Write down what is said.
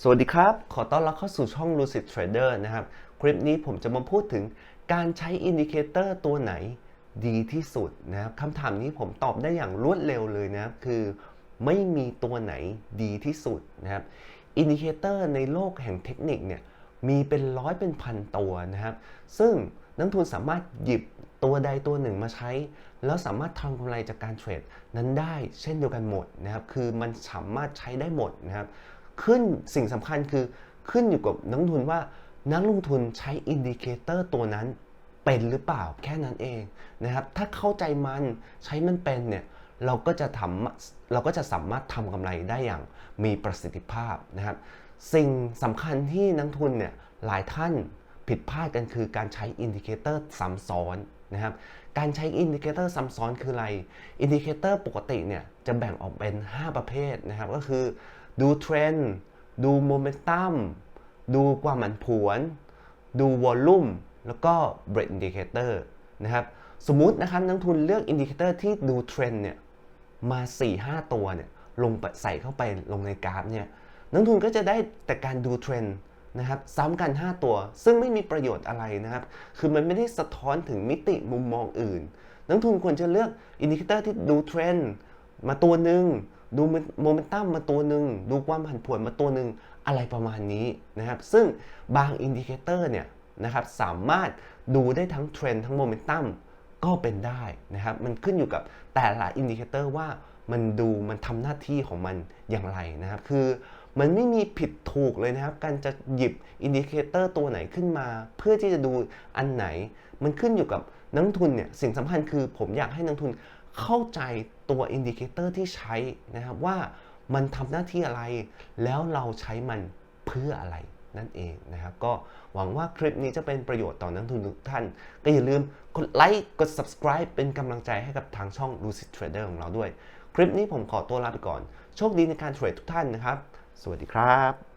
สวัสดีครับ ขอต้อนรับเข้าสู่ช่อง Lucid Trader นะครับ คลิปนี้ผมจะมาพูดถึงการใช้อินดิเคเตอร์ตัวไหนดีที่สุดนะครับคำถามนี้ผมตอบได้อย่างรวดเร็วเลยนะครับ คือไม่มีตัวไหนดีที่สุดนะครับ อินดิเคเตอร์ในโลกแห่งเทคนิคเนี่ยมีเป็นร้อยเป็นพันตัวนะครับ ซึ่งนักทุนสามารถหยิบตัวใดตัวหนึ่งมาใช้ แล้วสามารถทำกำไรจากการเทรดนั้นได้เช่นเดียวกันหมดนะครับ คือมันสามารถใช้ได้หมดนะครับ ขึ้นสิ่งสำคัญคือขึ้นอยู่กับนักลงทุนว่านักลงทุนใช้อินดิเคเตอร์ตัวนั้นเป็นหรือเปล่าแค่นั้นเองนะครับ ถ้าเข้าใจมันใช้มันเป็นเนี่ยเราก็จะทำเราก็จะสามารถทำกำไรได้อย่างมีประสิทธิภาพนะครับ สิ่งสำคัญที่นักทุนเนี่ยหลายท่านผิดพลาดกันคือการใช้อินดิเคเตอร์ซ้ำซ้อนนะครับ การใช้อินดิเคเตอร์ซ้ำซ้อนคืออะไร อินดิเคเตอร์ปกติเนี่ยจะแบ่งออกเป็น 5 ประเภทนะครับ ก็คือ ดูเทรนด์ดูโมเมนตัมดูความผันผวน ดูวอลลุ่มแล้วก็เบรดอินดิเคเตอร์นะครับสมมุตินะครับนักทุนเลือกอินดิเคเตอร์ที่ดูเทรนด์เนี่ยมา 4-5 ตัวเนี่ยลงไปใส่เข้าไปลงในกราฟเนี่ยนักทุนก็จะได้แต่การดูเทรนด์นะครับซ้ำกัน 5 ตัว ซึ่งไม่มีประโยชน์อะไรนะครับ คือมันไม่ได้สะท้อนถึงมิติมุมมองอื่น นักทุนควรจะเลือกอินดิเคเตอร์ที่ดูเทรนด์มาตัวหนึ่ง ดูโมเมนตัมมาตัวหนึ่งดูความผันผวนมาตัวหนึ่งอะไรประมาณนี้นะครับ ซึ่งบางอินดิเคเตอร์เนี่ยนะครับสามารถดูได้ทั้งเทรนด์ทั้งโมเมนตัมก็เป็นได้นะครับ มันขึ้นอยู่กับแต่ละอินดิเคเตอร์ว่ามันดูมันทำหน้าที่ของมันอย่างไรนะครับ คือมันไม่มีผิดถูกเลยนะครับ การจะหยิบอินดิเคเตอร์ตัวไหนขึ้นมา เพื่อที่จะดูอันไหน มันขึ้นอยู่กับนักทุนเนี่ยสิ่งสำคัญคือผมอยากให้นักทุน เข้าใจตัวอินดิเคเตอร์ที่ใช้นะครับว่ามันทำหน้าที่อะไร แล้วเราใช้มันเพื่ออะไรนั่นเองนะครับ ก็หวังว่าคลิปนี้จะเป็นประโยชน์ต่อนักทุนทุกท่าน ก็อย่าลืมกดไลค์กด subscribe เป็นกำลังใจให้กับทางช่อง Lucid Trader ของเราด้วย คลิปนี้ผมขอตัวลาไปก่อน โชคดีในการเทรดทุกท่านนะครับ สวัสดีครับ